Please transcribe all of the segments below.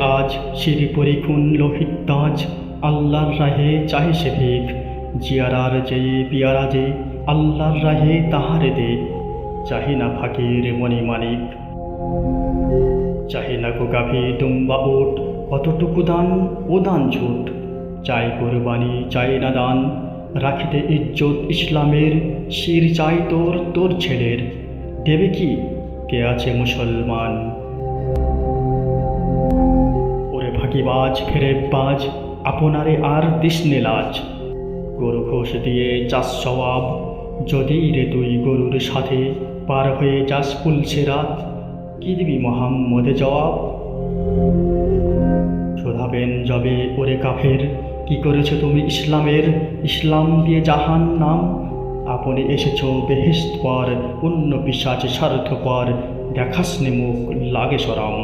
আজ। সিঁড়ি পরিখুন লোহিত তাজ। আল্লাহর রাহে চাহে সে ভিক জিয়ারার যে পিয়ারা যে, আল্লাহর রাহে তাহারে দে। চাহি না ফাকির মণি মানিক। চাহি না গো গাভী দুম্বা কতটুকু দান ও দান ছুট চাই কোরবানি, চাই না দান। রাখিতে ইজ্জত ইসলামের। শির চাই তোর তোর ছেলের। দেবে কি? কে আছে মুসলমান? ফাঁকিবাজ ফেরে বাজ? আপনারে আর দিসনে লাজ। গরু ঘোষ দিয়ে চাষ সবাব যদি রে তুই গরুর সাথে পার হয়ে যাস পুলছে রাত, কি দিবি মোহাম্মদে জবাব? শোধাবেন যবে ওরে কাফের। কি করেছ তুমি ইসলামের? ইসলাম দিয়ে জাহান নাম আপনি এসেছ বেহেস্ত পর, অন্য পিসাচ স্বার্থ পর দেখাসনি মুখ, লাগে সরম।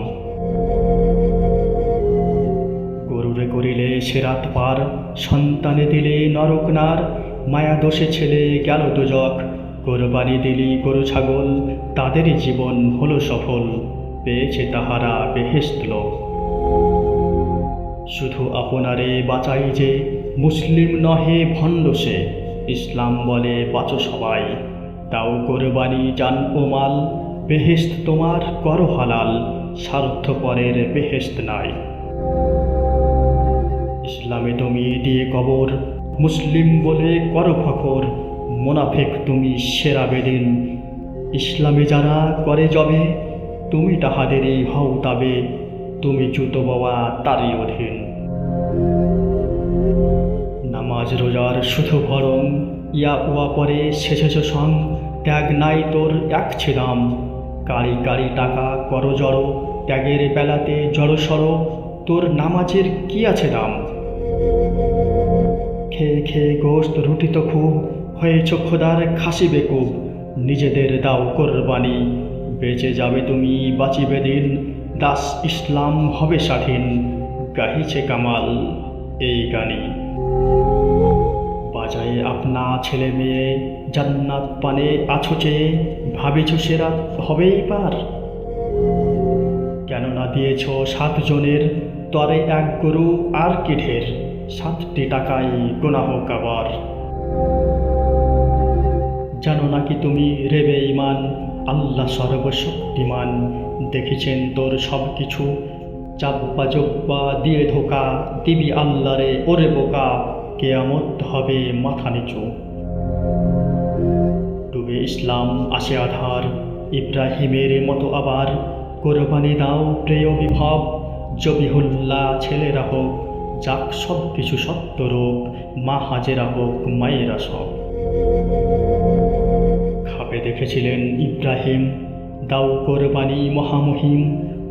গরুরে সে রাত পার। সন্তানে দিলে নরক নার। মায়া দোষে ছেলে গেল দুজক। কোরবানি দিলি গরু ছাগল। তাদেরই জীবন হলো সফল। পেয়েছে তাহারা বেহেস্ত লোক। শুধু আপনারে বাঁচাই যে মুসলিম নহে ভণ্ড সে। ইসলাম বলে, বাঁচো সবাই। তাও কোরবানি, জান ওমাল বেহেস্ত তোমার, করো হালাল। স্বার্থপরের বেহেস্ত নাই। ইসলামে তুমি দিয়ে কবর, মুসলিম বলে কর ফখর, মোনাফেক তুমি সেরা বেদিন। ইসলামে যারা করে জবে, তুমি তাহাদেরই হও তাবে, তুমি জুতো বাবা তারই অধীন। নামাজ, রোজার শুধু ভরম, ইয়া উয়া পরে শেষেছ সং, ত্যাগ নাই তোর এক ছিলাম। কারি কারি টাকা কর জড়ো, ত্যাগের বেলাতে জড়ো সড়ো, তোর নামাজের কি আছে দাম? খেয়ে খেয়ে গোস্ত রুটি তো খুব, হয়েছ খোদার খাসি বেকুব। নিজেদের দাও কোরবানি, বেঁচে যাবে তুমি, বাঁচিবে দিন, দাস ইসলাম হবে স্বাধীন, গাহিছে কামাল এই গানি। বাজায়ে আপনা ছেলে মেয়ে, জান্নাত পানে আছো চেয়ে ভাবেছ সেরা হবেই পার। কেননা দিয়েছ সাতজনের, তরে এক গরু আর কি ঢের। সাতটি টাকাই গোনা হোক আবার জানো নাকি তুমি রেবে ইমান আল্লাহ সর্বশক্তিমান। দেখেছেন তোর সব কিছু চাব্বা জব্বা দিয়ে ধোকা দিবি আল্লাহরে, ওরে বোকা। কেয়ামত হবে মাথা নিচু। ডুবে ইসলাম আসে আধার, ইব্রাহিমের মতো আবার। কোরবানি দাও প্রেয় বিভব, জবিহুল্লাহ ছেলেরা হোক। যাক সব কিছু সত্য রোগ মা হাজেরা হোক, মায়েরা সব। খাপে দেখেছিলেন ইব্রাহিম দাউ কোরবানি মহামহিম,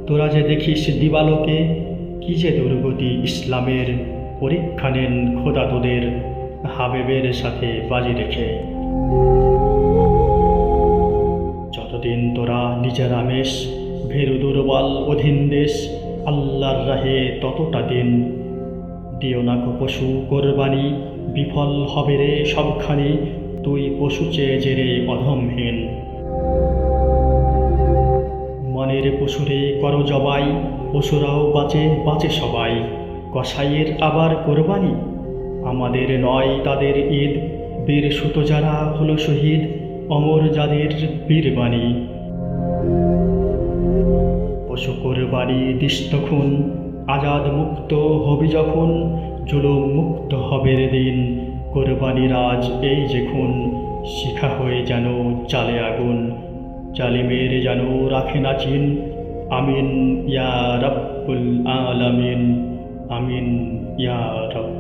তোরা যে দেখিস দিবালোকে, কি যে দুর্গতি ইসলামের, পরীক্ষা নেন খোদা তোদের, হাবেবের সাথে বাজি রেখে। যতদিন তোরা নিজের আমেশ ভেরু দুর্বল অধীন দেশ, আল্লাহর রাহে ততটা দিন দিও না গো পশু কোরবানি, বিফল হবে রে সবখানি, তুই পশু চেয়ে জেরে অধমহীন মনের পশুরে কর জবাই, পশুরাও বাঁচে বাঁচে সবাই। কসাইয়ের আবার কোরবানি? আমাদের নয় তাদের ঈদ, বীর সুত যারা হলো শহীদ, অমর যাদের বীরবাণী। পশু কোরবানি দিস্তক্ষণ আজাদ মুক্ত হবি যখন জুলুম মুক্ত হবে রে দিন। কোরবানি রাজ এই যে খুন, শিখা হয়ে যেন চালে আগুন। জালিমের যেন রাখে না চিন। আমিন ইয়া রব্বুল আলামিন। আমিন ইয়া রব্বুল